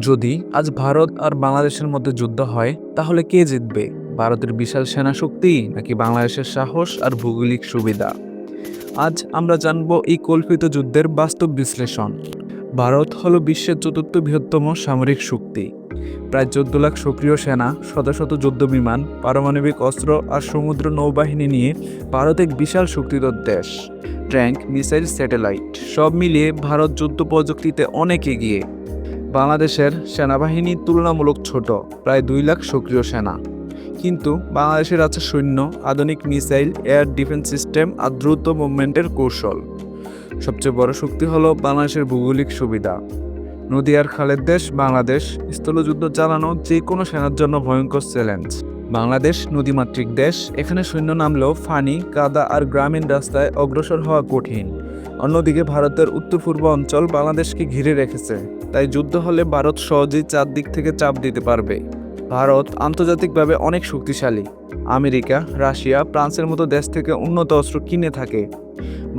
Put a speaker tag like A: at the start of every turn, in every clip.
A: যদি আজ ভারত আর বাংলাদেশের মধ্যে যুদ্ধ হয়, তাহলে কে জিতবে? ভারতের বিশাল সেনা শক্তি নাকি বাংলাদেশের সাহস আর ভৌগোলিক সুবিধা? আজ আমরা জানব এই কল্পিত যুদ্ধের বাস্তব বিশ্লেষণ। ভারত হলো বিশ্বের চতুর্থ বৃহত্তম সামরিক শক্তি। প্রায় চোদ্দ লাখ সক্রিয় সেনা, শত শত যুদ্ধ বিমান, পারমাণবিক অস্ত্র আর সমুদ্র নৌবাহিনী নিয়ে ভারত এক বিশাল শক্তিধর দেশ। ট্যাঙ্ক, মিসাইল, স্যাটেলাইট সব মিলিয়ে ভারত যুদ্ধ প্রযুক্তিতে অনেক এগিয়ে। বাংলাদেশের সেনাবাহিনী তুলনামূলক ছোট, প্রায় দুই লাখ সক্রিয় সেনা। কিন্তু বাংলাদেশের আছে সৈন্য, আধুনিক মিসাইল, এয়ার ডিফেন্স সিস্টেম আর দ্রুত মুভমেন্টের কৌশল। সবচেয়ে বড় শক্তি হলো বাংলাদেশের ভৌগোলিক সুবিধা। নদী আর খালের দেশ বাংলাদেশ, স্থলযুদ্ধ চালানো যে কোনো সেনার জন্য ভয়ঙ্কর চ্যালেঞ্জ। বাংলাদেশ নদীমাতৃক দেশ, এখানে সৈন্য নামলেও ফানি, কাদা আর গ্রামীণ রাস্তায় অগ্রসর হওয়া কঠিন। অন্যদিকে ভারতের উত্তর পূর্ব অঞ্চল বাংলাদেশকে ঘিরে রেখেছে, তাই যুদ্ধ হলে ভারত সহজেই চারদিক থেকে চাপ দিতে পারবে। ভারত আন্তর্জাতিকভাবে অনেক শক্তিশালী। আমেরিকা, রাশিয়া, ফ্রান্সের মতো দেশ থেকে উন্নত অস্ত্র কিনে থাকে।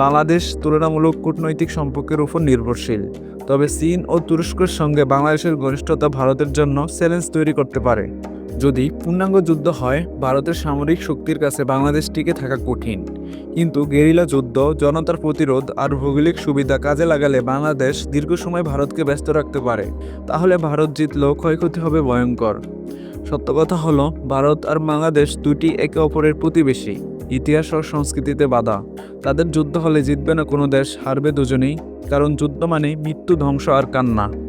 A: বাংলাদেশ তুলনামূলক কূটনৈতিক সম্পর্কের উপর নির্ভরশীল। তবে চীন ও তুরস্কের সঙ্গে বাংলাদেশের ঘনিষ্ঠতা ভারতের জন্য চ্যালেঞ্জ তৈরি করতে পারে। যদি পূর্ণাঙ্গ যুদ্ধ হয়, ভারতের সামরিক শক্তির কাছে বাংলাদেশ টিকে থাকা কঠিন। কিন্তু গেরিলা যুদ্ধ, জনতার প্রতিরোধ আর ভৌগোলিক সুবিধা কাজে লাগালে বাংলাদেশ দীর্ঘ সময় ভারতকে ব্যস্ত রাখতে পারে। তাহলে ভারত জিতলেও ক্ষয়ক্ষতি হবে ভয়ঙ্কর। সত্য কথা হলো, ভারত আর বাংলাদেশ দুটি একে অপরের প্রতিবেশী। ইতিহাস ও সংস্কৃতিতে বাধা। তাদের যুদ্ধ হলে জিতবে না কোনো দেশ, হারবে দুজনেই। কারণ যুদ্ধ মানে মৃত্যু, ধ্বংস আর কান্না।